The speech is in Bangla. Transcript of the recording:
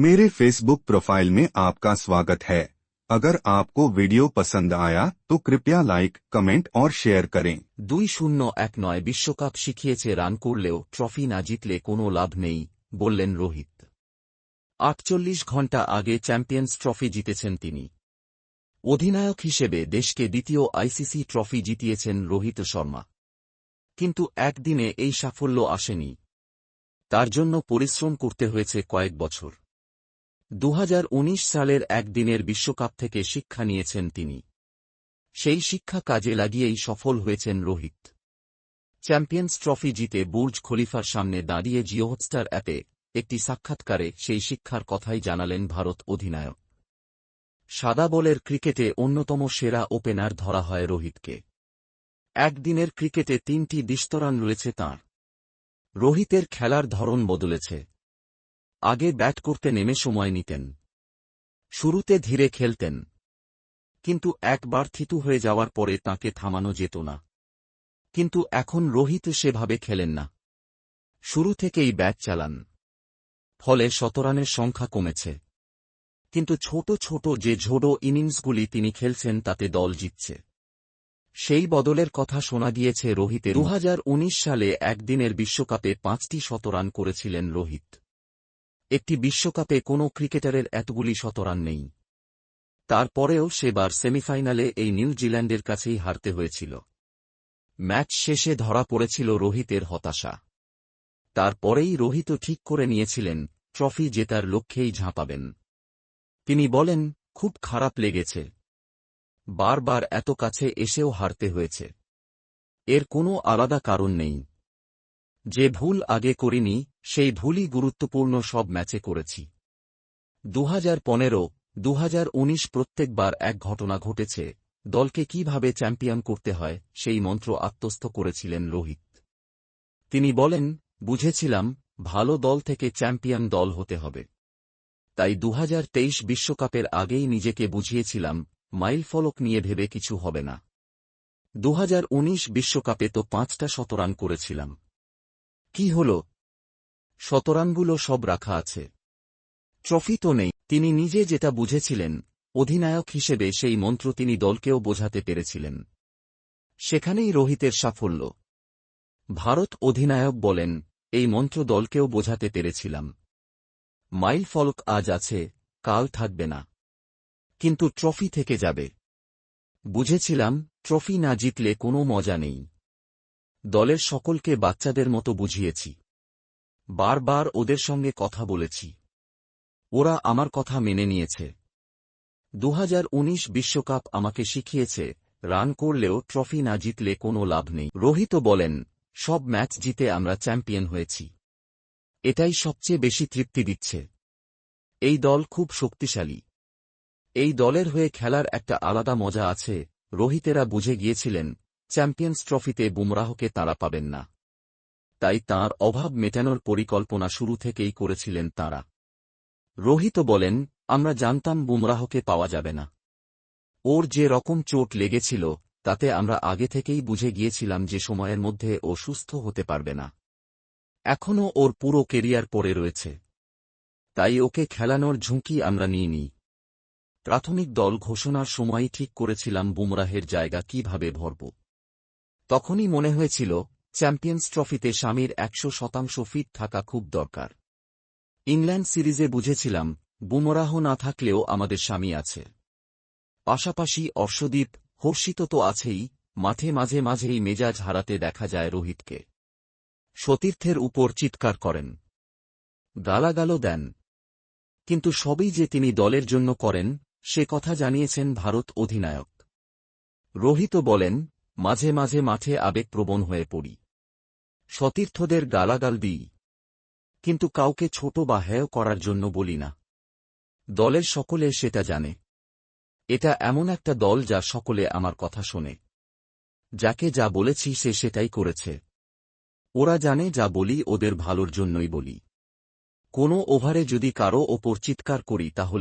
मेरे फेसबुक प्रोफाइल में आपका स्वागत है अगर आपको वीडियो पसंद आया तो कृपया लाइक कमेंट और शेयर करें দুই শূন্য এক নয় বিশ্বকাপ শিখিয়েছে রান করলেও ট্রফি না জিতলে কোনো লাভ নেই বললেন রোহিত আটচল্লিশ ঘণ্টা আগে চ্যাম্পিয়ন্স ট্রফি জিতেছেন তিনি অধিনায়ক হিসেবে দেশকে দ্বিতীয় আইসিসি ট্রফি জিতিয়েছেন রোহিত শর্মা কিন্তু একদিনে এই সাফল্য আসেনি তার জন্য পরিশ্রম করতে হয়েছে কয়েক বছর দু হাজার উনিশ সালের একদিনের বিশ্বকাপ থেকে শিক্ষা নিয়েছেন তিনি। সেই শিক্ষা কাজে লাগিয়েই সফল হয়েছেন রোহিত। চ্যাম্পিয়ন্স ট্রফি জিতে বুর্জ খলিফার সামনে দাঁড়িয়ে জিও হটস্টার অ্যাপে একটি সাক্ষাৎকারে সেই শিক্ষার কথাই জানালেন ভারত অধিনায়ক। সাদা বলের ক্রিকেটে অন্যতম সেরা ওপেনার ধরা হয় রোহিতকে। একদিনের ক্রিকেটে তিনটি দিস্তরান রয়েছে তাঁর। রোহিতের খেলার ধরন বদলেছে। আগে ব্যাট করতে নেমে সময় নিতেন। শুরুতে ধীরে খেলতেন। কিন্তু একবার থিতু হয়ে যাওয়ার পরে তাকে থামানো যেত না। কিন্তু এখন রোহিত সেভাবে খেলেন না। শুরু থেকেই ব্যাট চালান। ফলে শতরানের সংখ্যা কমেছে। কিন্তু ছোট ছোট যে ঝোড়ো ইনিংসগুলি তিনি খেলছেন তাতে দল জিতছে। সেই বদলের কথা শোনা গিয়েছে রোহিতের দুহাজার উনিশ সালে একদিনের বিশ্বকাপে পাঁচটি শতরান করেছিলেন রোহিত। একটি বিশ্বকাপে কোনো ক্রিকেটারের এতগুলি শতরান নেই। তারপরেও সেবার সেমিফাইনালে এই নিউজিল্যান্ডের কাছেই হারতে হয়েছিল। ম্যাচ শেষে ধরা পড়েছিল রোহিতের হতাশা। তারপরেই রোহিত ঠিক করে নিয়েছিলেন, ট্রফি জেতার লক্ষ্যেই ঝাঁপাবেন। তিনি বলেন, খুব খারাপ লেগেছে। বারবার এত কাছে এসেও হারতে হয়েছে। এর কোনো আলাদা কারণ নেই। যে ভুল আগে করিনি, সেই ভুলই গুরুত্বপূর্ণ সব ম্যাচে করেছি। দু হাজার পনেরো প্রত্যেকবার এক ঘটনা ঘটেছে, দলকে কীভাবে চ্যাম্পিয়ন করতে হয়, সেই মন্ত্র আত্মস্থ করেছিলেন রোহিত। তিনি বলেন, বুঝেছিলাম, ভালো দল থেকে চ্যাম্পিয়ন দল হতে হবে। তাই দু বিশ্বকাপের আগেই নিজেকে বুঝিয়েছিলাম, মাইল ফলক নিয়ে ভেবে কিছু হবে না। দু বিশ্বকাপে তো পাঁচটা শতরান করেছিলাম। কি হল? শতরানগুলো সব রাখা আছে। ট্রফি তো নেই, তিনি নিজে যেটা বুঝেছিলেন, অধিনায়ক হিসেবে সেই মন্ত্র তিনি দলকেও বোঝাতে পেরেছিলেন। সেখানেই রোহিতের সাফল্য। ভারত অধিনায়ক বলেন, এই মন্ত্র দলকেও বোঝাতে পেরেছিলাম। মাইল ফলক আজ আছে, কাল থাকবে না। কিন্তু ট্রফি থেকে যাবে। বুঝেছিলাম, ট্রফি না জিতলে কোনো মজা নেই। দলের সকলকে বাচ্চাদের মতো বুঝিয়েছি। বারবার ওদের সঙ্গে কথা বলেছি। ওরা আমার কথা মেনে নিয়েছে। দু বিশ্বকাপ আমাকে শিখিয়েছে, রান করলেও ট্রফি না জিতলে কোনো লাভ নেই। রোহিত বলেন, সব ম্যাচ জিতে আমরা চ্যাম্পিয়ন হয়েছি। এটাই সবচেয়ে বেশি তৃপ্তি দিচ্ছে। এই দল খুব শক্তিশালী। এই দলের হয়ে খেলার একটা আলাদা মজা আছে, রোহিতেরা বুঝে গিয়েছিলেন চ্যাম্পিয়ন্স ট্রফিতে বুমরাহকে তাঁরা পাবেন না। তাই তাঁর অভাব মেটানোর পরিকল্পনা শুরু থেকেই করেছিলেন তাঁরা। রোহিত বলেন, আমরা জানতাম বুমরাহকে পাওয়া যাবে না। ওর যে রকম চোট লেগেছিল, তাতে আমরা আগে থেকেই বুঝে গিয়েছিলাম যে সময়ের মধ্যে ও সুস্থ হতে পারবে না। এখনও ওর পুরো কেরিয়ার পড়ে রয়েছে। তাই ওকে খেলানোর ঝুঁকি আমরা নিইনি। প্রাথমিক দল ঘোষণার সময়ই ঠিক করেছিলাম বুমরাহের জায়গা কীভাবে ভরব। তখনই মনে হয়েছিল, চ্যাম্পিয়ন্স ট্রফিতে স্বামীর একশো শতাংশ ফিট থাকা খুব দরকার। ইংল্যান্ড সিরিজে বুঝেছিলাম বুমরাহ না থাকলেও আমাদের স্বামী আছে। পাশাপাশি অর্শদীপ, হর্ষিত তো আছেই, মাঠে মাঝে মাঝেই মেজাজ হারাতে দেখা যায় রোহিতকে। সতীর্থের উপর চিৎকার করেন। গালাগালও দেন। কিন্তু সবই যে তিনি দলের জন্য করেন, সে কথা জানিয়েছেন ভারত অধিনায়ক। রোহিত বলেন মাঝে মাঝে মাঠে আবেগপ্রবণ হয়ে পড়ি। সতীর্থদের গালাগাল দিই। কিন্তু কাউকে ছোট বা হেয় করার জন্য বলি না। দলের সকলে সেটা জানে। এটা এমন একটা দল যা সকলে আমার কথা শোনে। যাকে যা বলেছি সে সেটাই করেছে। ওরা জানে যা বলি ওদের ভালোর জন্যই বলি। কোনো ওভারে যদি কারও ওপর চিৎকার করি তাহলে